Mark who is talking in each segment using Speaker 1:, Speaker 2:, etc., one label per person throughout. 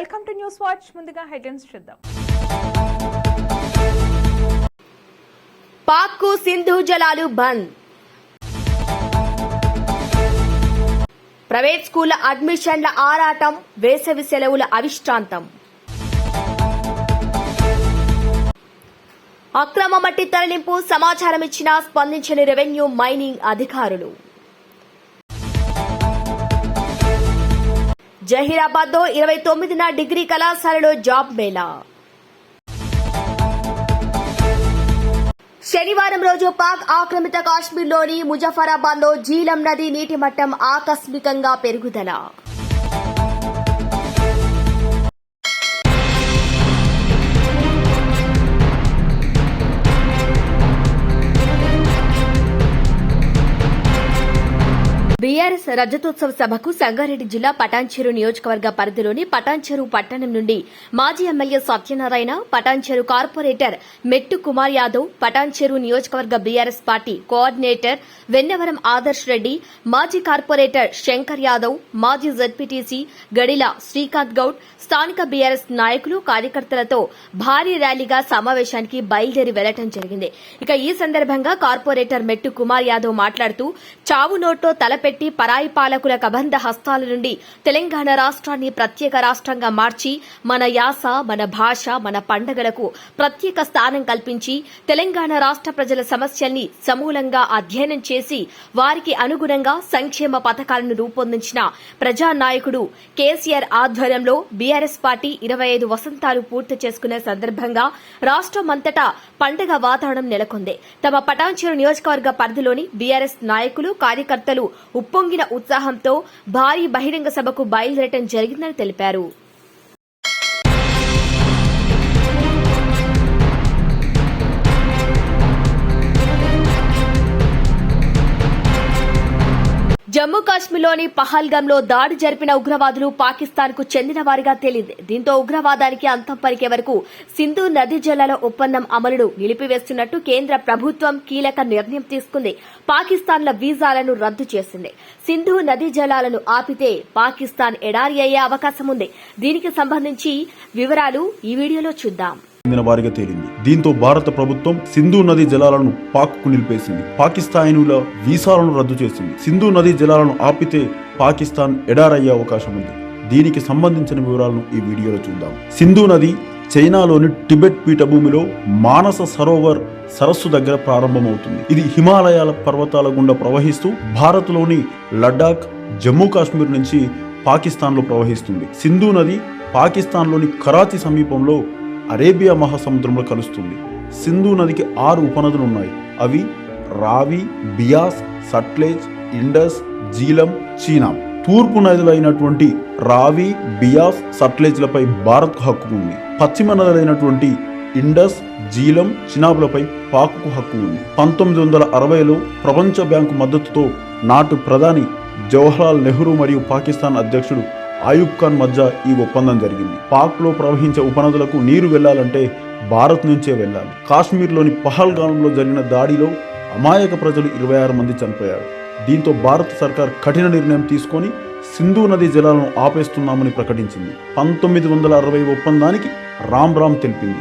Speaker 1: Welcome to news watch. ముందుగా headlines చూద్దాం.
Speaker 2: పాక్కు సింధు జలాలు బంద్. ప్రైవేట్ స్కూళ్ళ అడ్మిషన్ల ఆరాటం వేసవి సెలవుల అవిష్టాంతం అక్రమ మట్టి తరలింపు సమాచారం ఇచ్చినా స్పందించని రెవెన్యూ మైనింగ్ అధికారులు. జహీరాబాద్లో ఇరవై తొమ్మిదిన డిగ్రీ కళాశాలలో జాబ్ మేళా. శనివారం రోజు పాక్ ఆక్రమిత కాశ్మీర్లోని ముజఫరాబాద్లో జీలం నది నీటి మట్టం ఆకస్మికంగా పెరుగుదల. బీఆర్ఎస్ రజతోత్సవ సభకు సంగారెడ్డి జిల్లా పటాన్చెరు నియోజకవర్గ పరిధిలోని పటాన్చెరు పట్టణం నుండి మాజీ ఎమ్మెల్యే సత్యనారాయణ పటాన్చెరు కార్పొరేటర్ మెట్టు కుమార్ యాదవ్ పటాన్చెరు నియోజకవర్గ BRS party coordinator Vennavaram Adarsh Reddy మాజీ కార్పొరేటర్ శంకర్ యాదవ్ మాజీ జడ్పీటీసీ గడిల శ్రీకాంత్ గౌడ్ స్థానిక బీఆర్ఎస్ నాయకులు కార్యకర్తలతో భారీ ర్యాలీగా సమావేశానికి బయలుదేరి వెళ్ళడం జరిగింది. ఇక ఈ సందర్భంగా కార్పొరేటర్ మెట్టు కుమార్ యాదవ్ మాట్లాడుతూ చావు నోట్లో తలపెట్టి పరాయి పాలకుల కబంధ హస్తాల నుండి తెలంగాణ రాష్ట్రాన్ని ప్రత్యేక రాష్ట్రంగా మార్చి మన యాస మన భాష మన పండగలకు ప్రత్యేక స్థానం కల్పించి తెలంగాణ రాష్ట్ర ప్రజల సమస్యల్ని సమూలంగా అధ్యయనం చేసి వారికి అనుగుణంగా సంక్షేమ పథకాలను రూపొందించిన ప్రజానాయకుడు కేసీఆర్ ఆధ్వర్యంలో బీఆర్ఎస్ పార్టీ ఇరవై ఐదు వసంతాలు పూర్తి చేసుకున్న సందర్భంగా రాష్ట్రమంతటా పండగ వాతావరణం నెలకొంది. తమ పటాన్చెరు నియోజకవర్గ పరిధిలోని బీఆర్ఎస్ నాయకులు కార్యకర్తలు ఉప్పొంగిన ఉత్సాహంతో భారీ బహిరంగ సభకు బయలుదేరటం జరిగిందని తెలిపారు. జమ్మూ కాశ్మీర్లోని పహల్గంలో దాడి జరిపిన ఉగ్రవాదులు పాకిస్తాన్కు చెందిన వారిగా తేలింది. దీంతో ఉగ్రవాదానికి అంతం పలికే వరకు సింధు నదీ జలాల ఒప్పందం అమలును నిలిపివేస్తున్నట్టు కేంద్ర ప్రభుత్వం కీలక నిర్ణయం తీసుకుంది. పాకిస్తాన్ల వీసాలను రద్దు చేసింది. సింధు నదీ జలాలను ఆపితే పాకిస్తాన్ ఎడారి అయ్యే అవకాశం ఉంది. దీనికి సంబంధించి వివరాలు ఈ వీడియోలో చూద్దాం.
Speaker 3: చెందిన వారిగా తేలింది. దీంతో భారత ప్రభుత్వం సింధు నదీ జలాలను పాక్కు నిలిపేసింది. పాకిస్తానుల వీసాలను రద్దు చేసింది. సింధు నదీ జలాలను ఆపితే పాకిస్తాన్ ఎడారయ్యే అవకాశం ఉంది. దీనికి సంబంధించిన వివరాలను ఈ వీడియోలో చూద్దాం. సింధు నది చైనాలోని టిబెట్ పీఠభూమిలో మానస సరోవర్ సరస్సు దగ్గర ప్రారంభమవుతుంది. ఇది హిమాలయాల పర్వతాల గుండా ప్రవహిస్తూ భారత్లోని లడాక్ జమ్మూ కాశ్మీర్ నుంచి పాకిస్తాన్లో ప్రవహిస్తుంది. సింధు నది పాకిస్తాన్లోని కరాచీ సమీపంలో అరేబియా మహాసముద్రంలో కలుస్తుంది. సింధు నదికి ఆరు ఉపనదులు ఉన్నాయి. అవి రావి బియాస్ సట్లేజ్ ఇండస్ జీలం చీనా. తూర్పు నదులైనటువంటి రావి బియాస్ సట్లేజ్లపై భారత్కు హక్కు ఉంది. పశ్చిమ నదులైనటువంటి ఇండస్ జీలం చినాబులపై పాకుకు హక్కు ఉంది. పంతొమ్మిది వందల అరవైలో ప్రపంచ బ్యాంకు మద్దతుతో నాటు ప్రధాని జవహర్లాల్ నెహ్రూ మరియు పాకిస్తాన్ అధ్యక్షుడు ఆయుబ్ ఖాన్ మధ్య ఈ ఒప్పందం జరిగింది. పాక్లో ప్రవహించే ఉపనదులకు నీరు వెళ్ళాలంటే భారత్ నుంచే వెళ్ళాలి. కాశ్మీర్లోని పహల్గాంలో జరిగిన దాడిలో అమాయక ప్రజలు ఇరవై ఆరు మంది చనిపోయారు. దీంతో భారత సర్కార్ కఠిన నిర్ణయం తీసుకొని సింధు నది జలాలను ఆపేస్తున్నామని ప్రకటించింది. పంతొమ్మిది వందల అరవై ఒప్పందానికి రామ్ రామ్ తెలిపింది.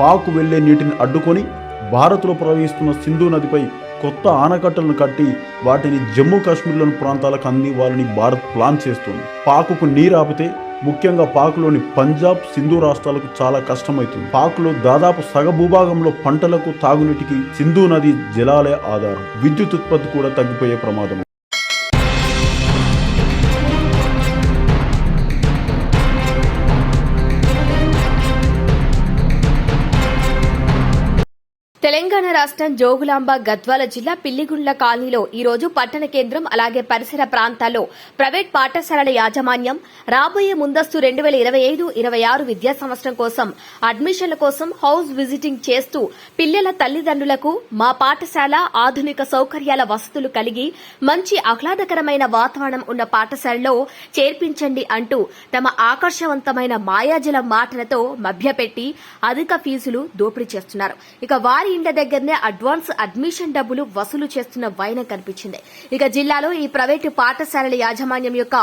Speaker 3: పాకు వెళ్ళే నీటిని అడ్డుకొని భారత్లో ప్రవహిస్తున్న సింధు నదిపై కొత్త ఆనకట్టలను కట్టి వాటిని జమ్మూ కాశ్మీర్లోని ప్రాంతాలకు అందివ్వాలని భారత్ ప్లాన్ చేస్తుంది. పాకుకు నీరు ఆపితే ముఖ్యంగా పాకులోని పంజాబ్ సింధు రాష్ట్రాలకు చాలా కష్టమవుతుంది. పాకులో దాదాపు సగ భూభాగంలో పంటలకు తాగునీటికి సింధు నది జలాలే ఆధారం. విద్యుత్ ఉత్పత్తి కూడా తగ్గిపోయే ప్రమాదం.
Speaker 2: తెలంగాణ రాష్ట్రం జోగులాంబ గద్వాల జిల్లా పిల్లిగుండ్ల కాలనీలో ఈ రోజు పట్టణ కేంద్రం అలాగే పరిసర ప్రాంతాల్లో ప్రైవేట్ పాఠశాలల యాజమాన్యం రాబోయే ముందస్తు రెండు వేల ఇరవై ఐదు ఇరవై ఆరు విద్యా సంవత్సరం కోసం అడ్మిషన్ల కోసం హౌస్ విజిటింగ్ చేస్తూ పిల్లల తల్లిదండ్రులకు మా పాఠశాల ఆధునిక సౌకర్యాల వసతులు కలిగి మంచి ఆహ్లాదకరమైన వాతావరణం ఉన్న పాఠశాలలో చేర్పించండి అంటూ తమ ఆకర్షవంతమైన మాయాజల మాటలతో మభ్యపెట్టి అధిక ఫీజులు దోపిడీ చేస్తున్నారు. ఇక వారి ఇండ్ల దగ్గరనే అడ్వాన్స్ అడ్మిషన్ డబ్బులు వసూలు చేస్తున్న వైనం కనిపించింది. ఇక జిల్లాలో ఈ ప్రైవేటు పాఠశాలల యాజమాన్యం యొక్క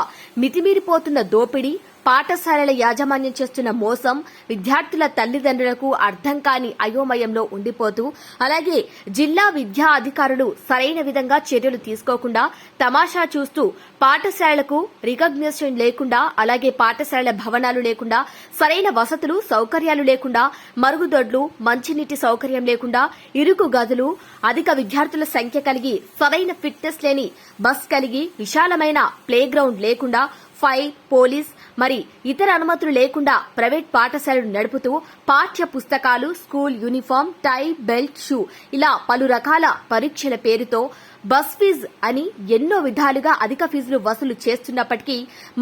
Speaker 2: మితిమీరిపోతున్న దోపిడీ పాఠశాలల యాజమాన్యం చేస్తున్న మోసం విద్యార్థుల తల్లిదండ్రులకు అర్థం కాని అయోమయంలో ఉండిపోతూ అలాగే జిల్లా విద్యా అధికారులు సరైన విధంగా చర్యలు తీసుకోకుండా తమాషా చూస్తూ పాఠశాలలకు రికగ్నిషన్ లేకుండా అలాగే పాఠశాలల భవనాలు లేకుండా సరైన వసతులు సౌకర్యాలు లేకుండా మరుగుదొడ్లు మంచినీటి సౌకర్యం లేకుండా ఇరుకు గదులు అధిక విద్యార్థుల సంఖ్య కలిగి సరైన ఫిట్నెస్ లేని బస్ కలిగి విశాలమైన ప్లేగ్రౌండ్ లేకుండా ఫైర్ పోలీస్ మరి ఇతర అనుమతులు లేకుండా ప్రైవేట్ పాఠశాలలు నడుపుతూ పాఠ్య పుస్తకాలు school uniform tie belt shoe ఇలా పలు రకాల పరీక్షల పేరుతో బస్ ఫీజ్ అని ఎన్నో విధాలుగా అధిక ఫీజులు వసూలు చేస్తున్నప్పటికీ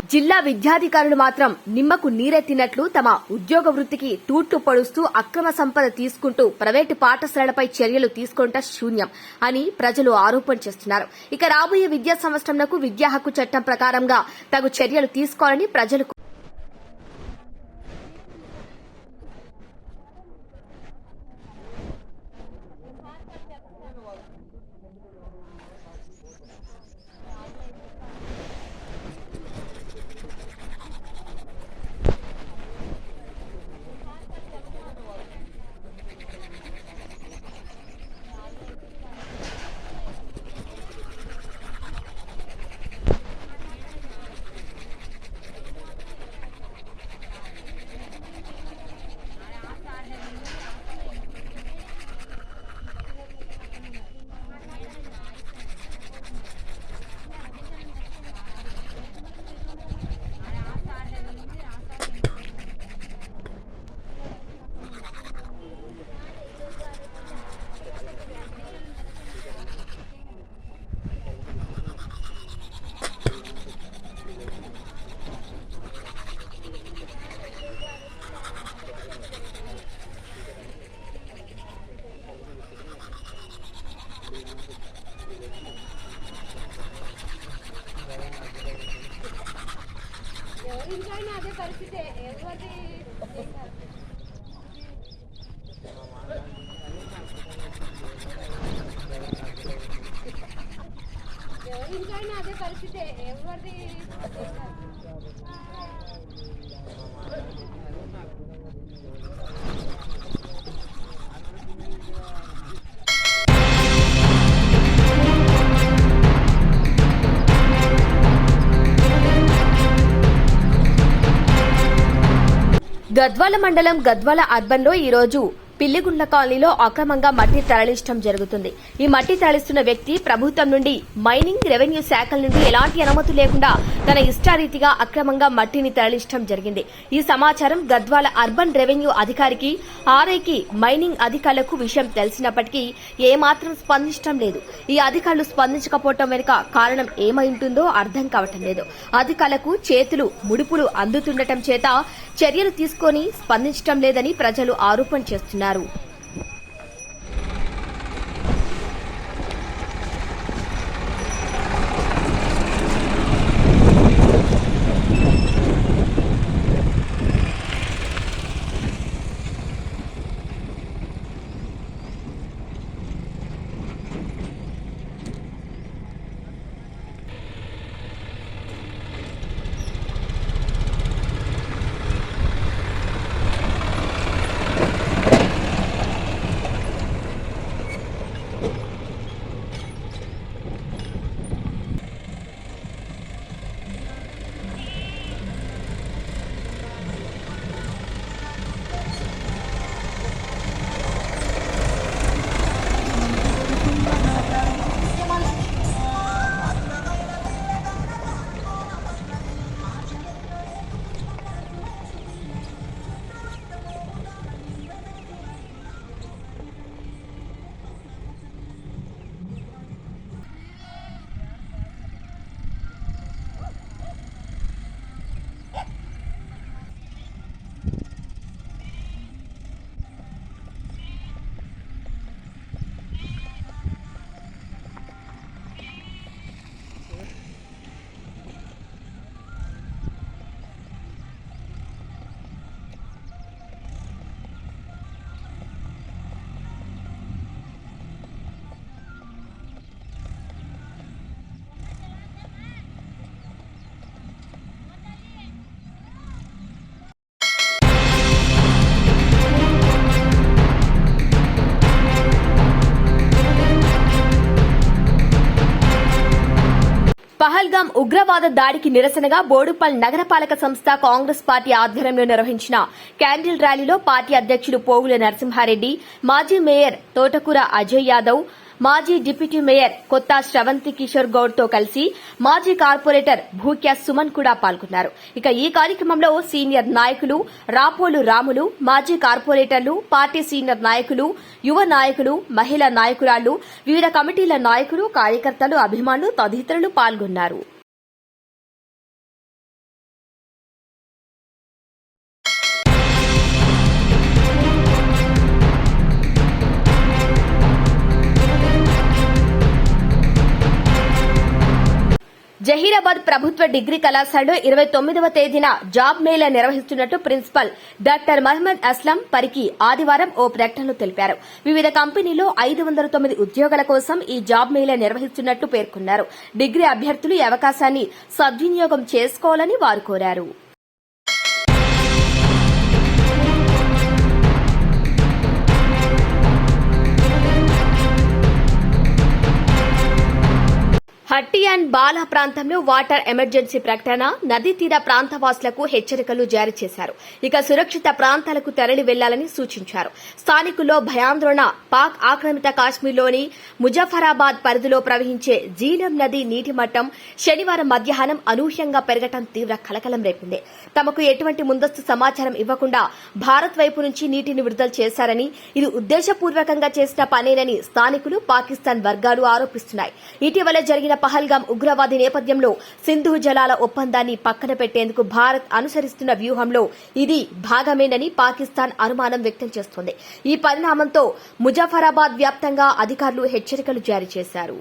Speaker 2: జిల్లా విద్యాధికారులు మాత్రం నిమ్మకు నీరెత్తినట్లు తమ ఉద్యోగ వృత్తికి తూట్లు పొడుస్తూ అక్రమ సంపద తీసుకుంటూ ప్రైవేటు పాఠశాలలపై చర్యలు తీసుకుంట శూన్యం అని ప్రజలు ఆరోపణ చేస్తున్నారు. ఇక రాబోయే విద్యా సంవత్సరంలో విద్యా హక్కు చట్టం ప్రకారంగా తగు చర్యలు తీసుకోవాలని ప్రజలు గద్వాల మండలం గద్వాల అర్బన్లో ఈ రోజు పిల్లిగుండ్ల కాలనీలో అక్రమంగా మట్టి తరలించడం జరుగుతుంది. ఈ మట్టి తరలిస్తున్న వ్యక్తి ప్రభుత్వం నుండి మైనింగ్ రెవెన్యూ శాఖల నుండి ఎలాంటి అనుమతి లేకుండా తన ఇష్టారీతిగా అక్రమంగా మట్టిని తరలించడం జరిగింది. ఈ సమాచారం గద్వాల అర్బన్ రెవెన్యూ అధికారికి ఆర్ఐకి మైనింగ్ అధికారులకు విషయం తెలిసినప్పటికీ ఏమాత్రం స్పందించడం లేదు. ఈ అధికారులు స్పందించకపోవటం వెనుక కారణం ఏమై ఉంటుందో అర్థం కావటం లేదు. అధికారులకు చేతులు ముడుపులు అందుతుండటం చేత చర్యలు తీసుకొని స్పందించడం లేదని ప్రజలు ఆరోపణ చేస్తున్నారు. పహల్గాం ఉగ్రవాద దాడికి నిరసనగా బోడుపల్ నగరపాలక సంస్థ కాంగ్రెస్ పార్టీ ఆధ్వర్యంలో నిర్వహించిన క్యాండిల్ ర్యాలీలో పార్టీ అధ్యక్షుడు పోగుల నరసింహారెడ్డి మాజీ మేయర్ తోటకూర అజయ్ యాదవ్ మాజీ డిప్యూటీ మేయర్ కొత్త శ్రవంతి కిషోర్ గౌడ్తో కలిసి మాజీ కార్పొరేటర్ భూక్యా సుమన్ కూడా పాల్గొన్నారు. ఇక ఈ కార్యక్రమంలో సీనియర్ నాయకులు రాపోలు రాములు మాజీ కార్పొరేటర్లు పార్టీ సీనియర్ నాయకులు యువ నాయకులు మహిళా నాయకురాళ్ళు వివిధ కమిటీల నాయకులు కార్యకర్తలు అభిమానులు తదితరులు పాల్గొన్నారు. జహీరాబాద్ ప్రభుత్వ డిగ్రీ కళాశాలలో ఇరవై తొమ్మిదవ తేదీన జాబ్ మేళా నిర్వహిస్తున్నట్టు ప్రిన్సిపల్ డాక్టర్ మహమ్మద్ అస్లం పరికి ఆదివారం ఓ ప్రకటనలో తెలిపారు. వివిధ కంపెనీలో ఐదు వందల తొమ్మిది ఉద్యోగాల కోసం ఈ జాబ్ మేళా నిర్వహిస్తున్నట్టు పేర్కొన్నారు. డిగ్రీ అభ్యర్థులు ఈ అవకాశాన్ని సద్వినియోగం చేసుకోవాలని వారు కోరారు. హట్టి అండ్ బాలా ప్రాంతంలో వాటర్ ఎమర్జెన్సీ ప్రకటన నదీ తీర ప్రాంతవాసులకు హెచ్చరికలు జారీ చేశారు. ఇక సురక్షిత ప్రాంతాలకు తరలి వెళ్ళాలని సూచించారు. స్థానికుల్లో భయాందోళన పాక్ ఆక్రమిత కాశ్మీర్లోని ముజఫరాబాద్ పరిధిలో ప్రవహించే జీలం నది నీటి మట్టం శనివారం మధ్యాహ్నం అనూహ్యంగా పెరగటం తీవ్ర కలకలం రేపింది. తమకు ఎటువంటి ముందస్తు సమాచారం ఇవ్వకుండా భారత్ వైపు నుంచి నీటిని విడుదల చేశారని ఇది ఉద్దేశపూర్వకంగా చేసిన పనేనని స్థానికులు పాకిస్తాన్ వర్గాలు ఆరోపిస్తున్నాయి. ఇటీవల జరిగిన పహల్గాం ఉగ్రవాది నేపథ్యంలో సింధు జలాల ఒప్పందాన్ని పక్కన పెట్టేందుకు భారత్ అనుసరిస్తున్న వ్యూహంలో ఇది భాగమేనని పాకిస్తాన్ అనుమానం వ్యక్తం చేస్తోంది. ఈ పరిణామంతో ముజఫరాబాద్ వ్యాప్తంగా అధికారులు హెచ్చరికలు జారీ చేశారు.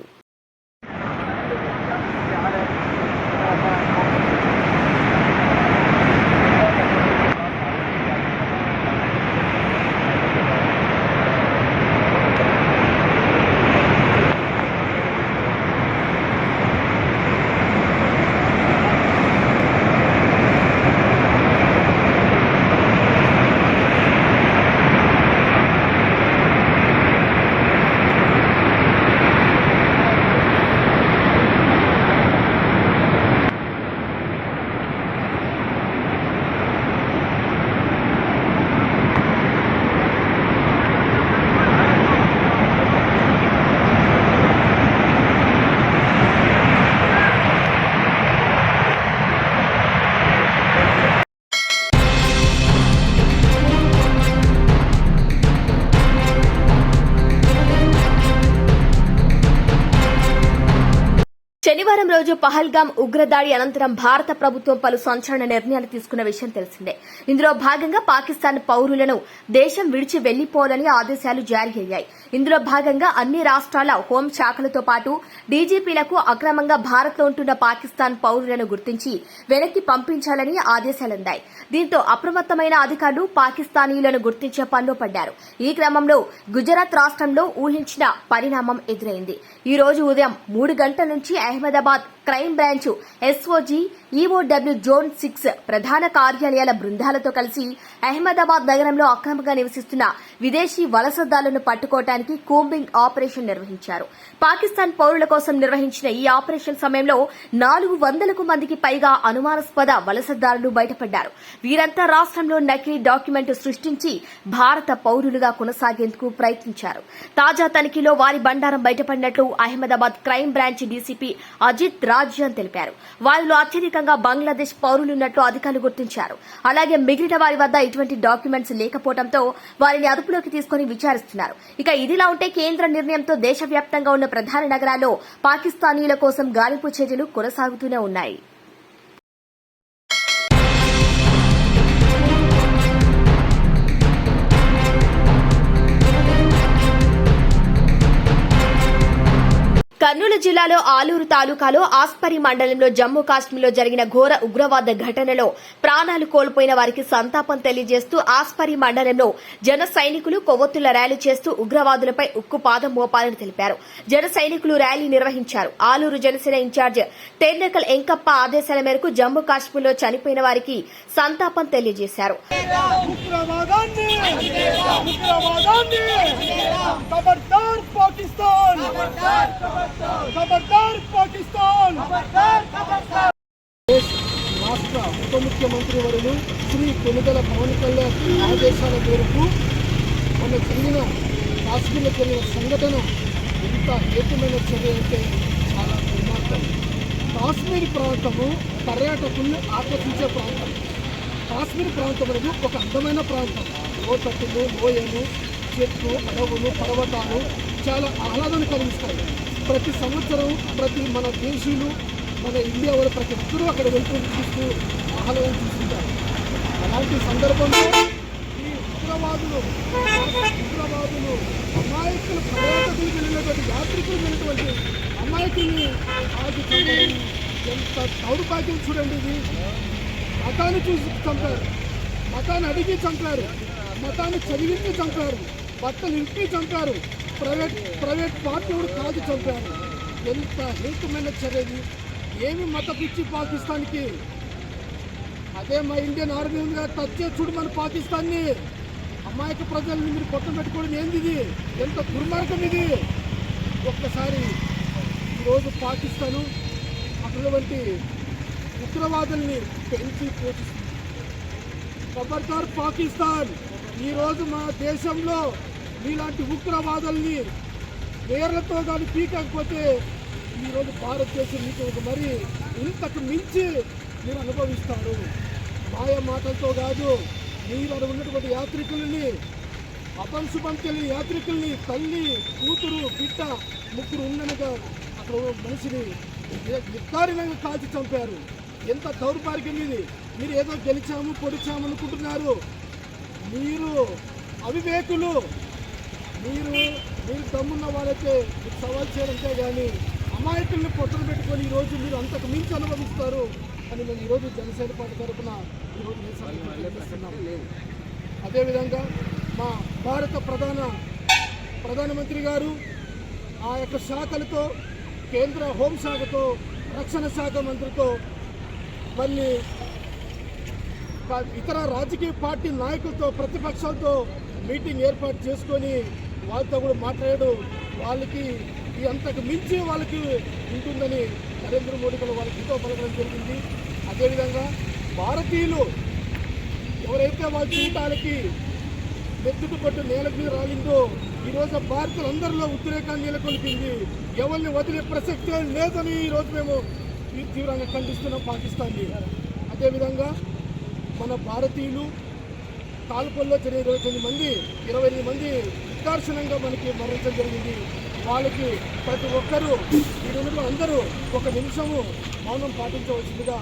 Speaker 2: శనివారం రోజు పహల్గామ్ ఉగ్రదాడి అనంతరం భారత ప్రభుత్వం పలు సంచలన నిర్ణయాలు తీసుకున్న విషయం తెలిసిందే. ఇందులో భాగంగా పాకిస్తాన్ పౌరులను దేశం విడిచి వెళ్ళిపోవాలని ఆదేశాలు జారీ అయ్యాయి. ఇందులో భాగంగా అన్ని రాష్ట్రాల హోం శాఖలతో పాటు డీజీపీలకు అక్రమంగా భారత్లో ఉంటున్న పాకిస్తాన్ పౌరులను గుర్తించి వెనక్కి పంపించాలని ఆదేశాలందాయి దీంతో అప్రమత్తమైన అధికారులు పాకిస్తానీయులను గుర్తించే పనిలో పడ్డారు. ఈ క్రమంలో గుజరాత్ రాష్ట్రంలో ఊహించిన పరిణామం ఎదురైంది. ఈ రోజు ఉదయం మూడు గంటల నుంచి Ahmedabad crime branch SOG EOW zone six ప్రధాన కార్యాలయాల బృందాలతో కలిసి అహ్మదాబాద్ నగరంలో అక్రమంగా నివసిస్తున్న విదేశీ వలసదారులను పట్టుకోవటానికి కూంబింగ్ ఆపరేషన్ నిర్వహించారు. పాకిస్తాన్ పౌరుల కోసం నిర్వహించిన ఈ ఆపరేషన్ సమయంలో నాలుగు వందలకు మందికి పైగా అనుమానాస్పద వలసదారులు బయటపడ్డారు. వీరంతా రాష్ట్రంలో నకిలీ డాక్యుమెంట్ సృష్టించి భారత పౌరులుగా కొనసాగేందుకు ప్రయత్నించారు. తాజా తనిఖీలో వారి బండారం బయటపడినట్లు Ahmedabad crime branch DCP Ajit Rajyam తెలిపారు. వారిలో అత్యధికంగా బంగ్లాదేశ్ పౌరులున్నట్లు అధికారులు గుర్తించారు. అలాగే మిగిలిన వారి వద్ద ఇటువంటి డాక్యుమెంట్స్ లేకపోవడంతో వారిని అదుపులోకి తీసుకుని విచారిస్తున్నారు. ఇక ఇదిలా ఉంటే కేంద్ర నిర్ణయంతో దేశవ్యాప్తంగా ఉన్న ప్రధాన నగరాల్లో పాకిస్తానీల కోసం గాలింపు చర్యలు కొనసాగుతూనే ఉన్నాయి. కర్నూలు జిల్లాలో ఆలూరు తాలూకాలో ఆస్పరి మండలంలో జమ్మూ కాశ్మీర్లో జరిగిన ఘోర ఉగ్రవాద ఘటనలో ప్రాణాలు కోల్పోయిన వారికి సంతాపం తెలియజేస్తూ ఆస్పరి మండలంలో జన సైనికులు కొవ్వొత్తుల ర్యాలీ చేస్తూ ఉగ్రవాదులపై ఉక్కు పాదం మోపాలని తెలిపారు జన సైనికులు ర్యాలీ నిర్వహించారు ఆలూరు జనసేన ఇన్ఛార్జ్ టెర్నకల్ ఎంకప్ప ఆదేశాల మేరకు జమ్మూ కాశ్మీర్లో చనిపోయిన వారికి సంతాపం తెలియజేశారు
Speaker 4: పాకిస్తాన్ ఖబర్దార్ పాకిస్తాన్ రాష్ట్ర ఉప ముఖ్యమంత్రి వర్యులు శ్రీ కొనుగల పవన్ కళ్యాణ్ ఆదేశాల మేరకు మన జరిగిన కాశ్మీర్లో జరిగిన సంఘటన ఎంత ఏకమైన చర్య అంటే చాలా దుర్మార్గం. కాశ్మీర్ ప్రాంతము పర్యాటకుల్ని ఆకర్షించే ప్రాంతం. కాశ్మీర్ ప్రాంతం అనేది ఒక అందమైన ప్రాంతం. లోతట్టులు లోయలు చెట్లు అడవులు పర్వతాలు చాలా ఆహ్లాదాన్ని కలిగిస్తాయి. ప్రతి సంవత్సరం ప్రతి మన దేశీయులు మన ఇండియా వాళ్ళు ప్రతి ఒక్కరూ అక్కడ వెళ్తూ చూస్తూ ఆహ్లాదం చూస్తుంటారు. అలాంటి సందర్భంలో ఈ ఉగ్రవాదులు ఉగ్రవాదులు అమాయకులు పర్యాటకులు వెళ్ళినటువంటి యాత్రికులు వెళ్ళినటువంటి అమాయకుల్ని ఆగి చంపడం ఎంత దౌర్భాగ్యం చూడండి ఇది. మతాన్ని చూసి చంపారు. మతాన్ని అడిగి చంపారు. మతాన్ని చదివించి చంపారు. బట్టలు ఇంటికి చంపారు. ప్రైవేట్ ప్రైవేట్ పార్టీ కూడా కాదు చంపారు. ఎంత హేతుమైన చర్యది? ఏమి మత పిచ్చి పాకిస్తాన్కి? అదే మా ఇండియన్ ఆర్మీ ఉందిగా టచ్ చేసి చూడు మన పాకిస్తాన్ని. అమాయక ప్రజల్ని మీరు కొత్త పెట్టుకోవడం ఏంది ఇది ఎంత దుర్మార్గం ఇది? ఒక్కసారి ఈరోజు పాకిస్తాను అటువంటి ఉగ్రవాదుల్ని పెంచి పోషిస్తుంది. ఖబర్దార్ పాకిస్తాన్ ఈరోజు మా దేశంలో మీలాంటి ఉగ్రవాదుల్ని వేర్లతో కానీ పీకకపోతే ఈరోజు భారతదేశం మీకు ఒక మరి ఇంతకు మించి మీరు అనుభవిస్తారు. మాయ మాటలతో కాదు మీరు ఉన్నటువంటి యాత్రికుల్ని అపంశుభం తెలియని యాత్రికుల్ని తల్లి కూతురు బిడ్డ ముగ్గురు ఉండనగా అక్కడ మనిషిని నిర్ధారణంగా కాల్చి చంపారు. ఎంత దౌర్భాగ్యం ఇది. మీరు ఏదో గెలిచాము పొడిచాము అనుకుంటున్నారు. మీరు అవివేకులు మీరు మీరు దమ్మున్న వాళ్ళైతే మీకు సవాల్ చేయడంతే కానీ అమాయకుల్ని పొట్టలు పెట్టుకొని ఈరోజు మీరు అంతకు మించి అనుభవిస్తారు అని మేము ఈరోజు జనసేన పార్టీ తరఫున ఈరోజు మీ సభకు అదేవిధంగా మా భారత ప్రధాన ప్రధానమంత్రి గారు ఆ యొక్క శాఖలతో కేంద్ర హోంశాఖతో రక్షణ శాఖ మంత్రితో మళ్ళీ ఇతర రాజకీయ పార్టీ నాయకులతో ప్రతిపక్షాలతో మీటింగ్ ఏర్పాటు చేసుకొని వాళ్ళతో కూడా మాట్లాడాడు వాళ్ళకి ఈ అంతకు మించి వాళ్ళకి ఉంటుందని నరేంద్ర మోడీ కూడా వాళ్ళకి ఎంతో పలకడం జరిగింది. అదేవిధంగా భారతీయులు ఎవరైతే వాళ్ళ జీవితాలకి నెత్తుకు పట్టు నేల మీద రాలిందో ఈరోజు భారతీయులందరిలో ఉద్రేకాన్ని నెలకొల్పింది. ఎవరిని వదిలే ప్రసక్తే లేదని ఈరోజు మేము తీవ్రంగా ఖండిస్తున్నాం పాకిస్తాన్ని. అదేవిధంగా మన భారతీయులు కాల్పుల్లో జరిగిన ఇరవై తొమ్మిది మంది ఇరవై ఎనిమిది మంది వికర్షణంగా మనకి మరణించడం జరిగింది. వాళ్ళకి ప్రతి ఒక్కరూ ఈ రోజుల్లో అందరూ ఒక నిమిషము మౌనం పాటించవలసిందిగా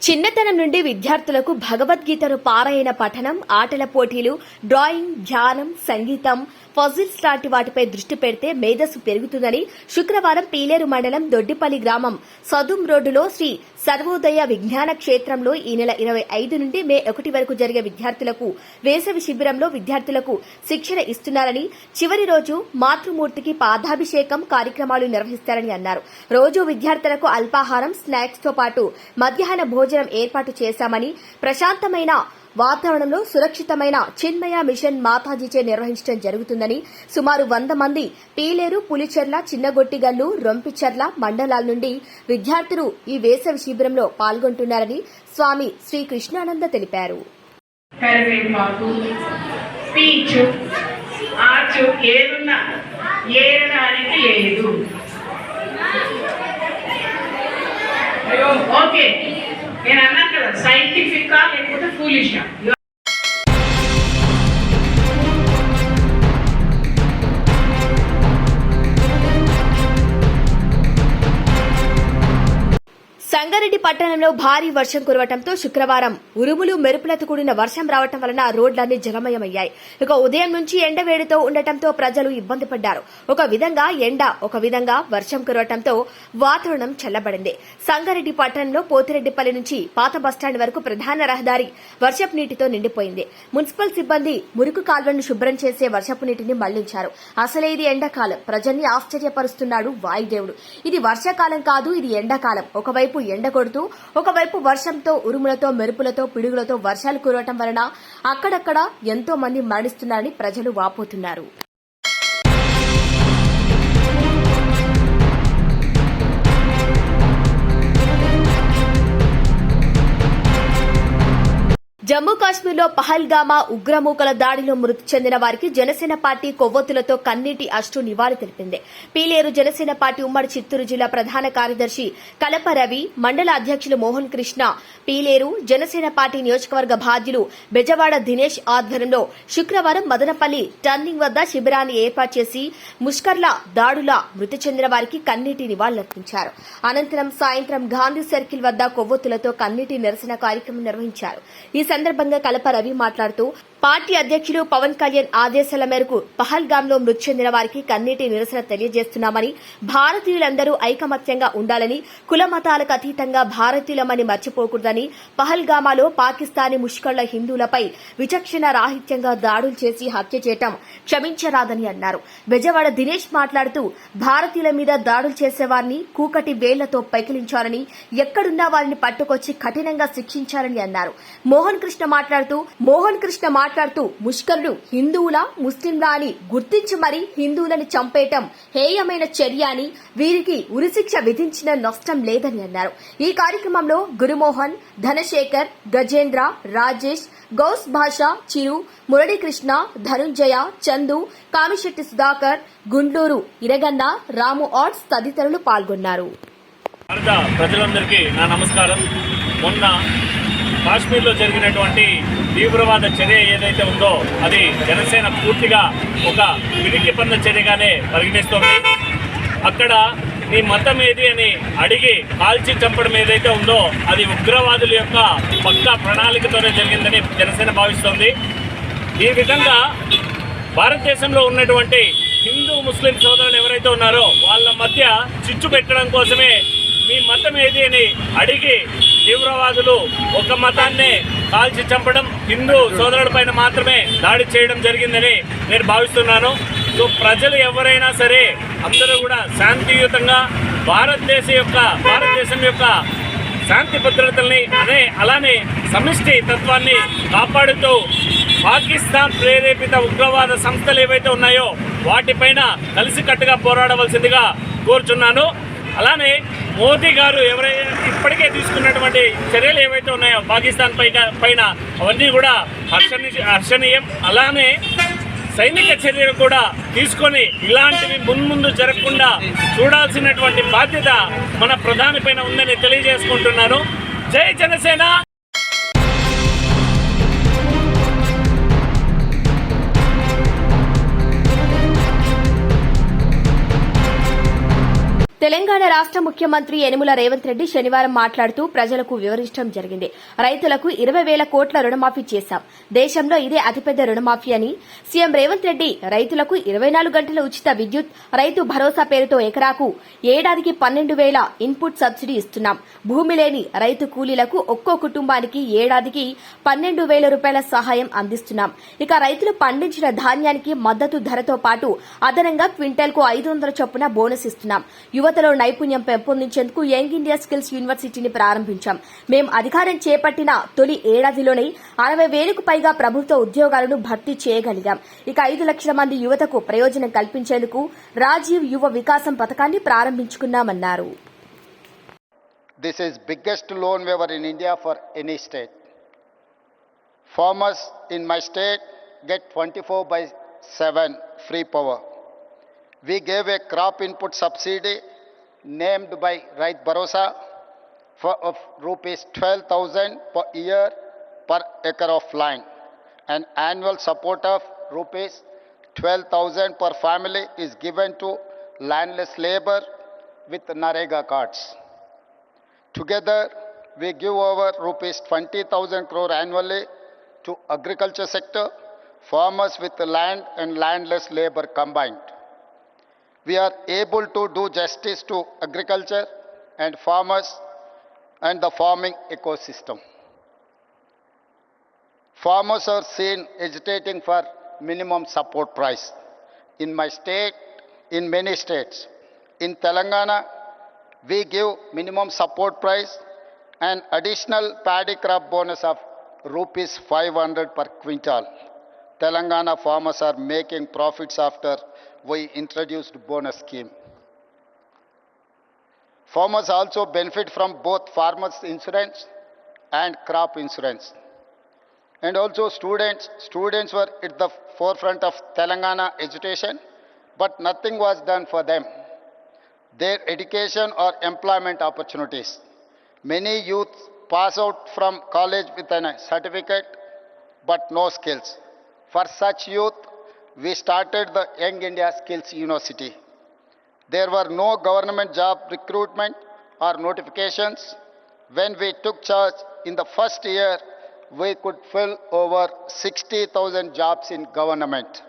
Speaker 2: చిన్నతనం నుండి విద్యార్థులకు భగవద్గీతను పారాయణ పఠనం ఆటల పోటీలు డ్రాయింగ్ ధ్యానం సంగీతం ఫజిల్స్ లాంటి వాటిపై దృష్టి పెడితే మేధస్సు పెరుగుతుందని శుక్రవారం పీలేరు మండలం దొడ్డిపల్లి గ్రామం సదుం రోడ్డులో శ్రీ సర్వోదయ విజ్ఞాన క్షేత్రంలో ఈ నెల ఇరవై ఐదు నుండి మే ఒకటి వరకు జరిగే విద్యార్థులకు వేసవి శిబిరంలో విద్యార్థులకు శిక్షణ ఇస్తున్నారని చివరి రోజు మాతృమూర్తికి పాదాభిషేకం కార్యక్రమాలు నిర్వహిస్తారని అన్నారు. రోజు విద్యార్థులకు అల్పాహారం స్నాక్స్తో పాటు మధ్యాహ్న భోజనం ఏర్పాటు చేశామని ప్రశాంతమైన వాతావరణంలో సురక్షితమైన చిన్మయ మిషన్ మాతాజీచే నిర్వహించడం జరుగుతుందని సుమారు వంద మంది పీలేరు పులిచెర్ల చిన్నగొట్టిగల్లు రొంపిచెర్ల మండలాల నుండి విద్యార్థులు ఈ వేసవి శిబిరంలో పాల్గొంటున్నారని స్వామి శ్రీ కృష్ణానంద తెలిపారు
Speaker 5: లేదు. ఓకే. నేను అన్నాను కదా సైంటిఫిక్ లేకపోతే ఫూలిషా
Speaker 2: సంగారెడ్డి పట్టణంలో భారీ వర్షం కురవటంతో శుక్రవారం ఉరుములు మెరుపులతో కూడిన వర్షం రావటం వలన రోడ్లన్నీ జలమయమయ్యాయి. ఇక ఉదయం నుంచి ఎండ వేడితో ఉండటంతో ప్రజలు ఇబ్బంది పడ్డారు. ఒక విధంగా ఎండ ఒక విధంగా వర్షం కురవటంతో వాతావరణం చల్లబడింది. సంగారెడ్డి పట్టణంలో పోతిరెడ్డిపల్లి నుంచి పాత బస్టాండ్ వరకు ప్రధాన రహదారి వర్షపు నీటితో నిండిపోయింది. మున్సిపల్ సిబ్బంది మురుకు కాల్వలను శుభ్రం చేసే వర్షపు నీటిని మళ్ళించారు. అసలే ఇది ఎండాకాలం. ప్రజల్ని ఆశ్చర్యపరుస్తున్నాడు వాయుదేవుడు. ఇది వర్షాకాలం కాదు ఇది ఎండాకాలం. ఒకవైపు ఎండ కొడుతూ ఒకవైపు వర్షంతో ఉరుములతో మెరుపులతో పిడుగులతో వర్షాలు కురవటం వలన అక్కడక్కడ ఎంతో మంది మరణిస్తున్నారని ప్రజలు వాపోతున్నారు. జమ్మూ కాశ్మీర్లో పహల్గామా ఉగ్రమూకల దాడిలో మృతి చెందిన వారికి జనసేన పార్టీ కొవ్వొత్తులతో కన్నీటి అష్టు నివాళి తెలిపింది. పీలేరు జనసేన పార్టీ ఉమ్మడి చిత్తూరు జిల్లా ప్రధాన కార్యదర్శి కలప రవి మండల అధ్యక్షులు మోహన్ కృష్ణ పీలేరు జనసేన పార్టీ నియోజకవర్గ బాధ్యులు బెజవాడ దినేష్ ఆధ్వర్యంలో శుక్రవారం మదనపల్లి టర్నింగ్ వద్ద శిబిరాన్ని ఏర్పాటు చేసి ముష్కర్ల దాడుల మృతి చెందిన వారికి కన్నీటి నివాళులర్పించారు అనంతరం సాయంత్రం గాంధీ సర్కిల్ వద్ద కొవ్వొత్తులతో కన్నీటి నిరసన కార్యక్రమం నిర్వహించారు. ఈ సందర్భంగా కలప రవి మాట్లాడుతూ పార్టీ అధ్యక్షుడు పవన్ కళ్యాణ్ ఆదేశాల మేరకు పహల్గాంలో మృతి చెందిన వారికి కన్నీటి నిరసన తెలియజేస్తున్నామని భారతీయులందరూ ఐకమత్యంగా ఉండాలని కుల మతాలకు అతీతంగా భారతీయులమని మర్చిపోకూడదని పహల్గామాలో పాకిస్తానీ ముష్కళ్ళ హిందువులపై విచక్షణ రాహిత్యంగా దాడులు చేసి హత్య చేయటం క్షమించరాదని అన్నారు. బెజవాడ దినేష్ మాట్లాడుతూ భారతీయుల మీద దాడులు చేసేవారిని కూకటి వేళ్ళతో పైకిలించాలని ఎక్కడున్నా వారిని పట్టుకొచ్చి కఠినంగా శిక్షించాలని అన్నారు. మోహన్ కృష్ణ మాట్లాడుతూ మోహన్ కృష్ణ మాట్లాడుతూ ముష్కరులు హిందువుల ముస్లింలా అని గుర్తించి మరీ హిందువులను చంపేయటం హేయమైన చర్య అని వీరికి ఉరిశిక్ష విధించిన నష్టం లేదని అన్నారు. ఈ కార్యక్రమంలో గురుమోహన్ ధనశేఖర్ గజేంద్ర రాజేష్ గౌస్ భాష చిరు మురళీకృష్ణ ధనుంజయ చందు కామిశెట్టి సుధాకర్ గుండూరు ఇరగన్న రాము ఆర్ట్స్ తదితరులు పాల్గొన్నారు.
Speaker 6: భారత ప్రజలందరికీ నా నమస్కారం. మొన్న కాశ్మీర్లో జరిగినటువంటి తీవ్రవాద చర్య ఏదైతే ఉందో అది జనసేన పూర్తిగా ఒక పిరికి పన్న చర్యగానే పరిగణిస్తోంది. అక్కడ నీ మతం ఏది అని అడిగి కాల్చి చంపడం ఏదైతే ఉందో అది ఉగ్రవాదుల యొక్క పక్క ప్రణాళికతోనే జరిగిందని జనసేన భావిస్తోంది. ఈ విధంగా భారతదేశంలో ఉన్నటువంటి హిందూ ముస్లిం సోదరులు ఎవరైతే ఉన్నారో వాళ్ళ మధ్య చిచ్చు పెట్టడం కోసమే మీ మతం ఏది అని అడిగి తీవ్రవాదులు ఒక మతాన్నే కాల్చి చంపడం హిందూ సోదరులపైన మాత్రమే దాడి చేయడం జరిగిందని నేను భావిస్తున్నాను. సో ప్రజలు ఎవరైనా సరే అందరూ కూడా శాంతియుతంగా భారతదేశ యొక్క భారతదేశం యొక్క శాంతి భద్రతల్ని అనే అలానే సమిష్టి తత్వాన్ని కాపాడుతూ పాకిస్తాన్ ప్రేరేపిత ఉగ్రవాద సంస్థలు ఏవైతే ఉన్నాయో వాటిపైన కలిసికట్టుగా పోరాడవలసిందిగా కోరుచున్నాను. అలానే మోదీ గారు ఎవరైనా ఇప్పటికే తీసుకున్నటువంటి చర్యలు ఏవైతే ఉన్నాయో పాకిస్తాన్ పైన పైన అవన్నీ కూడా హర్షణీ హర్షణీయం. అలానే సైనిక చర్యలు కూడా తీసుకొని ఇలాంటివి మున్ముందు జరగకుండా చూడాల్సినటువంటి బాధ్యత మన ప్రధాని పైన ఉందని తెలియజేసుకుంటున్నాను. జై జనసేన!
Speaker 2: తెలంగాణ రాష్ట ముఖ్యమంత్రి యనుమల రేవంత్ రెడ్డి శనివారం మాట్లాడుతూ ప్రజలకు వివరించడం జరిగింది. రైతులకు ఇరవై వేల కోట్ల రుణమాఫీ చేశాం. దేశంలో ఇదే అతిపెద్ద రుణమాఫీ అని సీఎం రేవంత్ రెడ్డి రైతులకు ఇరవై నాలుగు గంటల ఉచిత విద్యుత్ రైతు భరోసా పేరుతో ఎకరాకు ఏడాదికి పన్నెండు వేల ఇన్పుట్ సబ్సిడీ ఇస్తున్నాం. భూమి లేని రైతు కూలీలకు ఒక్కో కుటుంబానికి ఏడాదికి పన్నెండు వేల రూపాయల సహాయం అందిస్తున్నాం. ఇక రైతులు పండించిన ధాన్యానికి మద్దతు ధరతో పాటు అదనంగా క్వింటల్కు ఐదు వందల చొప్పున బోనస్ ఇస్తున్నాం. యువతలో నైపుణ్యం పెంపొందించేందుకు యంగ్ ఇండియా స్కిల్స్ యూనివర్సిటీని ప్రారంభించాం మేం అధికారం చేపట్టిన తొలి ఏడాదిలోనే అరవై వేలకు పైగా ప్రభుత్వ ఉద్యోగాలను భర్తీ చేయగలిగాం ఇక ఐదు లక్షల మంది యువతకు ప్రయోజనం కల్పించేందుకు రాజీవ్ యువ వికాసం పథకాన్ని ప్రారంభించుకున్నామన్నారు
Speaker 7: This is biggest loan waiver in India for any state. Farmers in my state get 24 by 7 free power. We gave a crop input subsidy named by Right Barosa for of rupees 12,000 per year per acre of land. An annual support of rupees 12,000 per family is given to landless labor with Narega cards. Together, we give over rupees 20,000 crore annually to agriculture sector, farmers with land and landless labor combined. We are able to do justice to agriculture and farmers and the farming ecosystem. Farmers are seen agitating for minimum support price. In my state, in many states, in Telangana, we give minimum support price and additional paddy crop bonus of rupees 500 per quintal. Telangana farmers are making profits after we introduced bonus scheme. Farmers also benefit from both farmers insurance and crop insurance. And also students, students were at the forefront of Telangana education, but nothing was done for them. Their education or employment opportunities. Many youth pass out from college with a certificate, but no skills. For such youth, we started the Young India Skills University. There were no government job recruitment or notifications. When we took charge in the first year, we could fill over 60,000 jobs in government.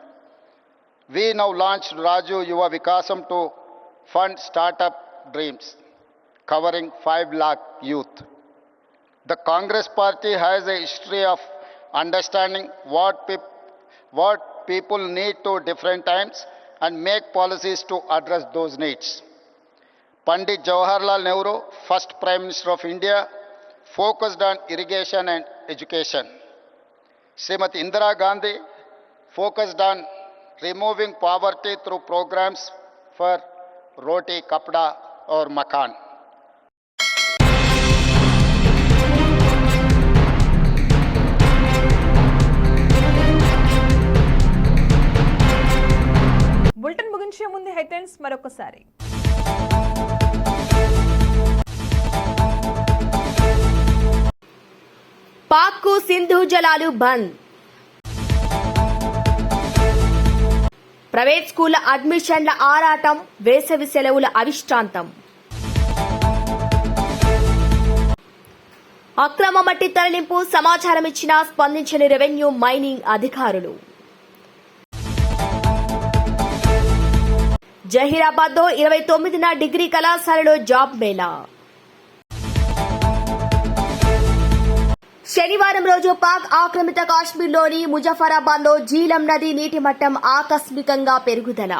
Speaker 7: We now launched Raju Yuva Vikasam to fund startup dreams, covering 5 lakh youth. The Congress party has a history of understanding what, peop- what people need to different times and make policies to address those needs. Pandit Jawaharlal Nehru, first Prime Minister of India, focused on irrigation and education. Srimati Indira Gandhi focused on removing poverty through programs for roti, kapda or makan.
Speaker 1: Headlines మరొకసారి.
Speaker 2: పాక్కు సింధు జలాలు బంద్. Private స్కూళ్ళ అడ్మిషన్ల ఆరాటం వేసవి సెలవుల అవిష్టాంతం అక్రమ మట్టి తరలింపు సమాచారం ఇచ్చినా స్పందించని రెవెన్యూ మైనింగ్ అధికారులు. జహీరాబాద్లో ఇరవై తొమ్మిదిన డిగ్రీ కళాశాలలో జాబ్ మేళా. శనివారం రోజు పాక్ ఆక్రమిత కాశ్మీర్లోని ముజఫరాబాద్లో జీలం నది నీటి మట్టం ఆకస్మికంగా పెరుగుదల.